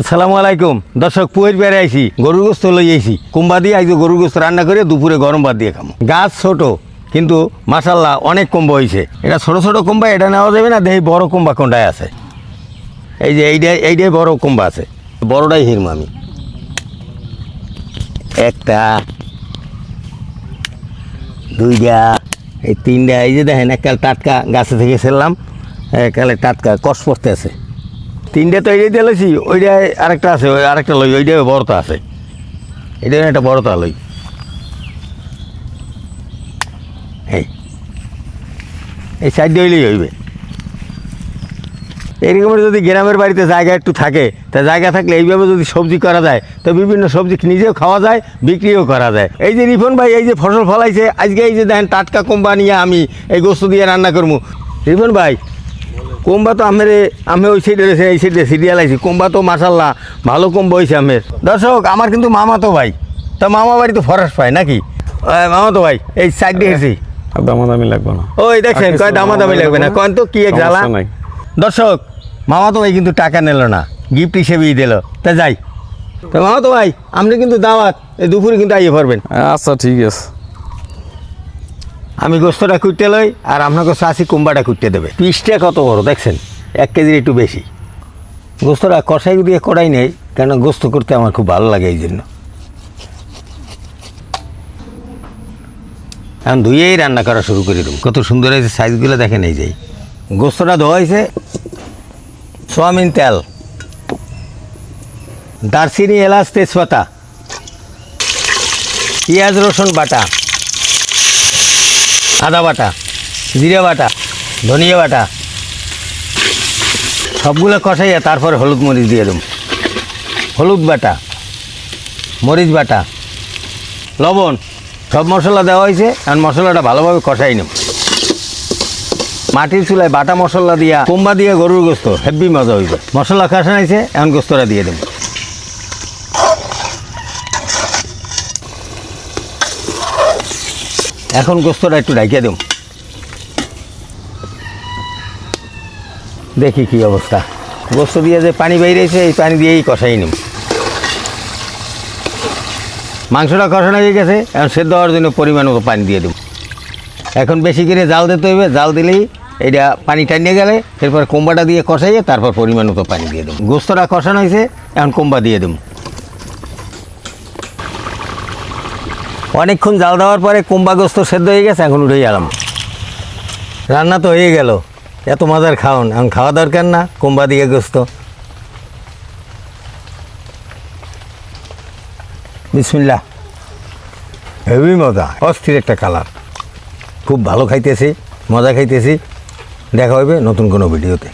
আসসালামু আলাইকুম। দর্শক, পুয়ের বেড়ে আইছি, গরুর গোস্ত লই আইছি। কুম্বা দিয়ে আইছি গরুর গোস্ত রান্না করে দুপুরে গরম ভাত দিয়ে খামো। গাছ ছোট, কিন্তু মাসাল্লাহ অনেক কুম্বা হয়েছে এটা ছোট ছোট কুম্বা, এটা নেওয়া যাবে না দেখি বড় কুম্বা কোনটায় আছে? এই যে এইটাই এইটাই বড় কুম্বা আছে। বড়টাই হিরম আমি। একটা দুইটা এই তিনটা এই যে দেখেন, এককাল টাটকা গাছে থেকে ছেড়লাম, এককালে টাটকা কষ পড়তে আছে তিনটে তো এইটাই দিয়েছি ওইটা আরেকটা আছে, ওই আরেকটা লই ওইটা বড়টা আছে। এটা একটা বড়তা লই। এই এই সাইড হইলেই হইবে। এরকমের যদি গ্রামের বাড়িতে জায়গা একটু থাকে, তা জায়গা থাকলে এইভাবে যদি সবজি করা যায়, তো বিভিন্ন সবজি নিজেও খাওয়া যায়, বিক্রিও করা যায়। এই যে রিফন ভাই, এই যে ফসল ফলাইছে, আজকে এই যে দেখেন টাটকা কোম্পানি আমি এই গোস্ত দিয়ে রান্না করব। রিফন ভাই কোম্বা তো আমের আমি ওই সাইডে রয়েছে এই সাইডে সিরিয়াল আইছি। কোম্বা তো মাসাল্লাহ ভালো কোম্বা হয়েছে আমের। দর্শক আমার কিন্তু মামা তো ভাই। তা মামা বাড়ি তো ফরাস পায় নাকি? মামা তো ভাই এই সাইড দিয়ে এসেছি আর দামাদামি লাগবে না। ওই কিছু কয় দামাদামি লাগবে না? কয় তো কি এক জ্বালা? দর্শক মামা তো ভাই কিন্তু টাকা নিল না। গিফট হিসেবেই দিল। তা যাই। তো মামা তো ভাই আপনি কিন্তু দাওয়াত এই দুপুরে কিন্তু আইয়ে পারবেন আচ্ছা ঠিক আছে। আমি গোস্তটা কুটতে লই আর আপনাকে চাষি কুম্বাটা কুটতে দেবে। পিসটা কত বড়, দেখছেন? এক কেজির একটু বেশি। গোস্তটা কষাই দিয়ে কড়াই নেই, কেন গোস্ত করতে আমার খুব ভালো লাগে এই জন্য। এখন ধুয়েই রান্না করা শুরু করে দেবো। কত সুন্দর হয়েছে সাইজগুলো দেখেন এই যে। গোস্তটা ধোয়া হয়েছে, সোয়াবিন তেল, দারচিনি, এলাচ, তেজপাতা, পেঁয়াজ, রসুন বাটা। আদা বাটা, জিরে বাটা, ধনিয়া বাটা। সবগুলো কষাইয়া তারপরে হলুদ মরিচ দিয়ে দেব। হলুদ বাটা, মরিচ বাটা, লবণ, সব মশলা দেওয়া হয়েছে আর মশলাটা ভালোভাবে কষাই নেব। মাটির চুলায় বাটা মশলা দিয়া কুম্বা দিয়ে গরুর গোস্ত হেভি মজা হইবে। মশলা কষাইছে এখন গোস্তটা দিয়ে দেব। এখন গোস্তটা একটু ঢাকিয়ে দেব দেখি কি অবস্থা। গোস্ত দিয়ে যে পানি বেরিয়েছে এই পানি দিয়েই কষাই নেব মাংসটা কষানো হয়ে গেছে, এখন সেদ্ধ হওয়ার জন্য পরিমাণ মতো পানি দিয়ে দেব এখন বেশি করে জাল দিতে হইবে জাল দিলেই এটা পানি টানিয়ে গেলে, এরপর কোম্বাটা দিয়ে কষাইয়ে তারপর পরিমাণ মতো পানি দিয়ে দেবো গোস্তটা কষানো হয়েছে, এখন কোম্বা দিয়ে দেবো অনেকক্ষণ জাল দেওয়ার পরে কুম্বা গোস্ত সেদ্ধ হয়ে গেছে এখন উঠে গেলাম। রান্না তো হয়ে গেল। এত মজার খাওন এখন খাওয়া দরকার না কুম্বা দিয়ে গোস্ত বিসমিল্লা হেভি মজা। অস্থির একটা কালার। খুব ভালো খাইতেছি মজা খাইতেছি। দেখা হবে নতুন কোনো ভিডিওতে।